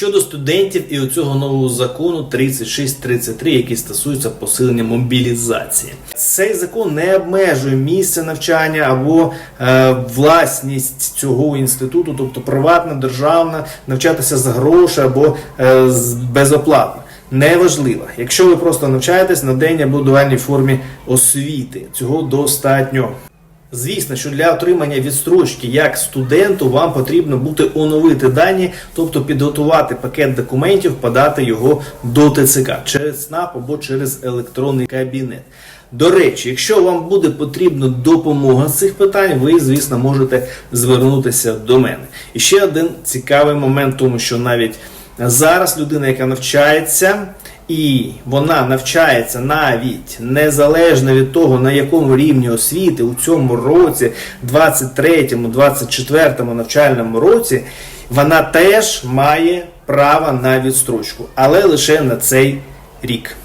Щодо студентів і оцього нового закону 3633, який стосується посилення мобілізації, цей закон не обмежує місце навчання або е, власність цього інституту, тобто приватна, державна, навчатися за гроші або е, безоплатно. Неважливо, якщо ви просто навчаєтесь на день або дуальній формі освіти, цього достатньо. Звісно, що для отримання відстрочки як студенту вам потрібно буде оновити дані, тобто підготувати пакет документів, подати його до ТЦК через СНАП або через електронний кабінет. До речі, якщо вам буде потрібна допомога з цих питань, ви, звісно, можете звернутися до мене. І ще один цікавий момент, тому що навіть зараз людина, яка навчається, і вона навчається навіть незалежно від того, на якому рівні освіти у цьому році, 23-му, 24-му навчальному році, вона теж має право на відстрочку, але лише на цей рік.